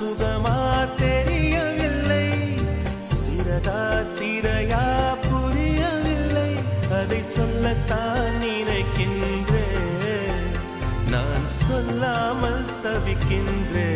சுகமா தெரியவில்லை. சிறதா சிறையா புரியவில்லை. அதை சொல்லத்தான் நினைக்கின்றேன். நான் சொல்லாமல் தவிக்கின்றேன்.